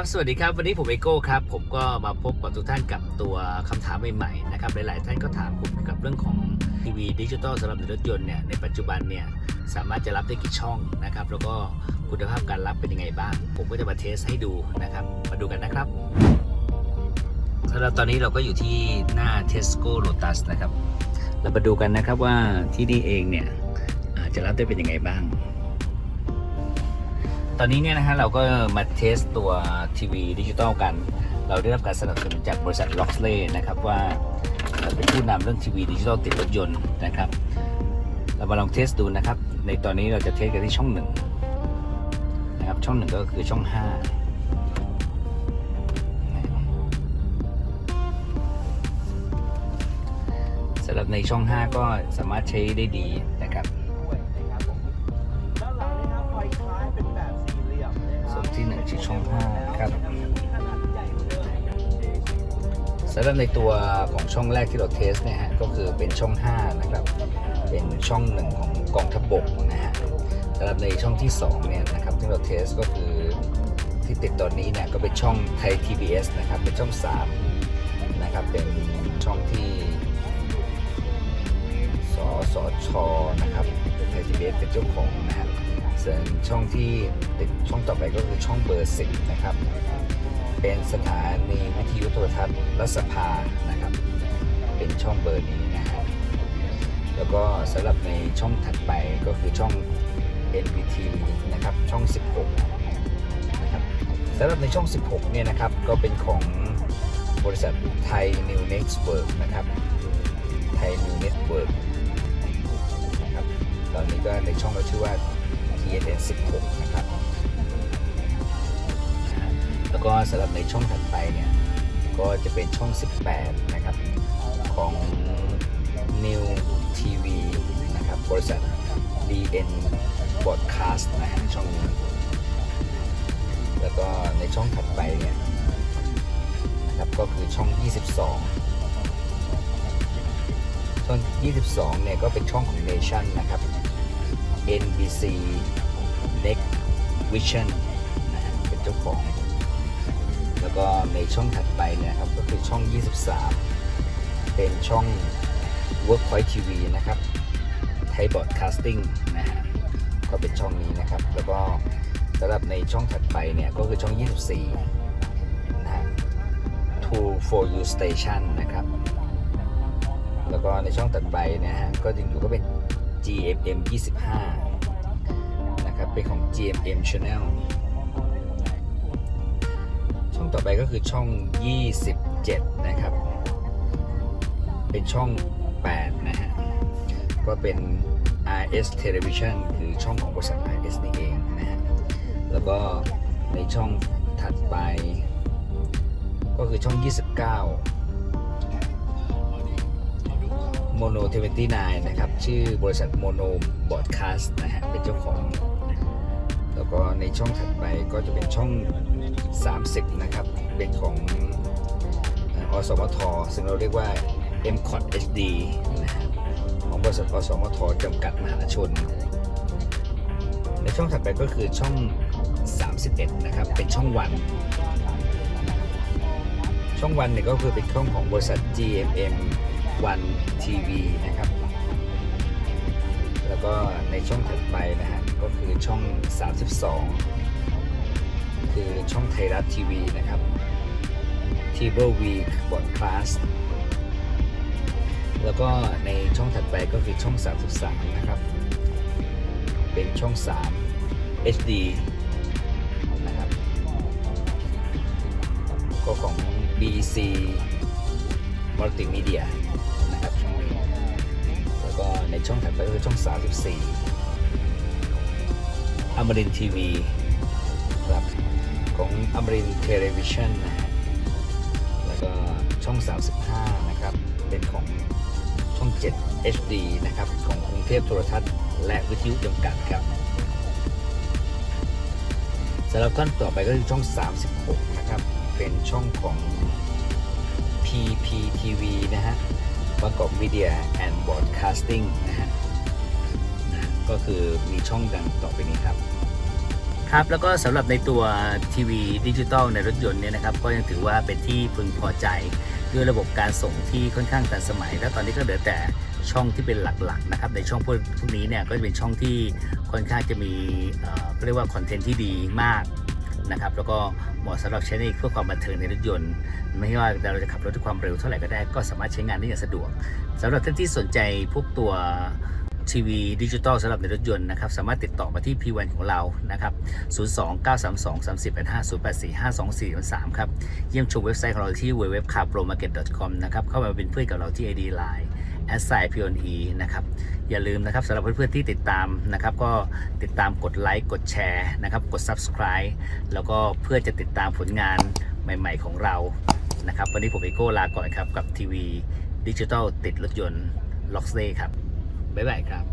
ครับ สวัสดีครับ วันนี้ผมเอโก้ครับ ผมก็มาพบกับทุกท่านกับตัวคำถามใหม่ๆนะครับ หลายๆ ท่านก็ถามผมเกี่ยวกับเรื่องของทีวีดิจิตอลสำหรับรถยนต์เนี่ยในปัจจุบันเนี่ยสามารถจะรับได้กี่ช่องนะครับ แล้วก็คุณภาพการรับเป็นยังไงบ้าง ผมก็จะมาเทสให้ดูนะครับ มาดูกันนะครับสำหรับตอนนี้เราก็อยู่ที่หน้า Tesco Lotus นะครับ เรามาดูกันนะครับว่าที่นี่เองเนี่ยอ่าจะรับได้เป็นยังไงบ้าง ตอนนี้เนี่ยนะฮะเราก็มาเทสตัวทีวีดิจิตอลกัน เราได้รับการสนับสนุนจากบริษัท l o x l e y นะครับว่าเป็นผู้นำเรื่องทีวีดิจิตอลติดรถยนต์นะครับ เรามาลองเทสดูนะครับ ในตอนนี้เราจะเทสกันที่ช่องหนึ่งนะครับช่องหนึ่งก็คือช่องห้าสำหรับในช่อง 5 ก็สามารถใช้ได้ดีนะครับ ที่หนึ่งคือช่องห้าครับสำหรับในตัวของช่องแรกที่เราเทสเนี่ยฮะก็คือเป็นช่อง 5 นะครับ เป็นช่องหนึ่งของกองทัพบกนะฮะสำหรับในช่องที่2เนี่ยนะครับที่เราเทสก็คือที่ติดตอนนี้เนี่ยก็เป็นช่องไทย TBS นะครับเป็นช่อง3นะครับเป็นช่องที่สสชนะครับไทย TBS เป็นเจ้าของนะฮะ ส่วนช่องที่ช่องต่อไปก็คือช่องเบอร์10นะครับ เป็นสถานีวิทยุโทรทัศน์รัฐสภานะครับ เป็นช่องเบอร์นี้นะฮะแล้วก็สำหรับในช่องถัดไปก็คือช่อง NBT นะครับช่อง 16 นะครับสำหรับในช่อง 16 เนี่ยนะครับ ก็เป็นของบริษัทไทย New Network นะครับไทย New Network นะครับตอนนี้ก็ในช่องเราชื่อว่า TNN 16 นะครับ แล้วก็สำหรับในช่องถัดไปเนี่ย ก็จะเป็นช่อง 18 นะครับ ของ New TV นะครับ บริษัท DN Broadcast นะฮะช่องนี้แล้วก็ในช่องถัดไปเนี่ยนะครับก็คือช่อง 22 ช่อง 22 เนี่ยก็เป็นช่องของ Nation นะครับ NBC Next Vision นะเป็นเจ้าของ แล้วก็ในช่องถัดไปเนี่ยครับ ก็คือช่อง 23 เป็นช่อง Workpoint TV นะครับ ไทยบอดคาสติ้งนะฮะก็เป็นช่องนี้นะครับ แล้วก็สำหรับในช่องถัดไปเนี่ยก็คือช่อง 24 นะฮะ True for You Station นะครับ แล้วก็ในช่องถัดไปนะฮะ ก็ยังอยู่ก็เป็น GMM 25นะครับเป็นของ GMM Channel ช่องต่อไปก็คือช่อง 27 นะครับ เป็นช่อง 8 นะฮะ ก็เป็น RS Television คือช่องของบริษัท RS นี่เองนะฮะ แล้วก็ในช่องถัดไป ก็คือช่อง 29 Mono 29นตี้นนะครับ ชื่อบริษัท Mono Broadcast นะฮะ เป็นเจ้าของ แล้วก็ในช่องถัดไปก็จะเป็นช่อง 30 นะครับ เป็นของเอ่ออสมท ซึ่งเราเรียกว่า m c o t HD นะฮะของบริษัทอสมทจำกัดมหาชน ในช่องถัดไปก็คือช่อง 31 นะครับ เป็นช่องวัน ช่องวันเนี่ยก็คือเป็นช่องของบริษัท GMM One TV นะครับ แล้วก็ในช่องถัดไปนะฮะก็คือช่อง 32 คือช่องไทยรัฐทีวีนะครับ t v Week Broadcast แล้วก็ในช่องถัดไปก็คือช่อง 33 นะครับ เป็นช่อง 3 HD นะครับ ก็ของ BEC Multimedia นะครับช่องนี้แล้วก็ในช่องถัดไปก็คือช่อง 34อมรินทีวีครับของอมรินเทเลวิชันนะฮะแล้วก็ช่อง 35 นะครับ เป็นของช่อง 7 HD นะครับ ของกรุงเทพโทรทัศน์ และวิทยุจำกัดครับสำหรับท่านต่อไปก็คือช่อง 36 นะครับ เป็นช่องของ PPTV นะฮะบางกอกมีเดียแอนด์บอร์ดคาสติ้งนะฮะนะก็คือมีช่องดังต่อไปนี้ครับ ครับแล้วก็สำหรับในตัวทีวีดิจิตอลในรถยนต์เนี่ยนะครับ ก็ยังถือว่าเป็นที่พึงพอใจ ด้วยระบบการส่งที่ค่อนข้างทันสมัย และตอนนี้ก็เหลือแต่ช่องที่เป็นหลักๆนะครับในช่องพวกพวกนี้เนี่ยก็จะเป็นช่องที่ค่อนข้างจะมีเอ่อเรียกว่าคอนเทนต์ที่ดีมาก นะครับแล้วก็เหมาะสำหรับใช้ในเพื่อความบันเทิงในรถยนต์ ไม่ว่าเราจะขับรถด้วยความเร็วเท่าไหร่ก็ได้ก็สามารถใช้งานได้อย่างสะดวกสำหรับท่านที่สนใจพวกตัวทีวีดิจิตอลสำหรับในรถยนต์นะครับ สามารถติดต่อมาที่ P1 ของเรานะครับ 02 932 3085 084 524 3ครับ เยี่ยมชมเว็บไซต์ของเราที่ www.carpromarket.com นะครับ เข้ามาเป็นเพื่อนกับเราที่ ID Line s s i p o n e นะครับอย่าลืมนะครับสำหรับเพื่อนๆที่ติดตามนะครับ ก็ติดตามกดไลค์กดแชร์นะครับ กด Subscribe แล้วก็เพื่อจะติดตามผลงานใหม่ ๆ ของเรานะครับ วันนี้ผมเอโก้ลาก่อนครับ กับทีวีดิจิทัลติดรถยนต์ล็อกเซ่ครับ บ๊ายบายครับ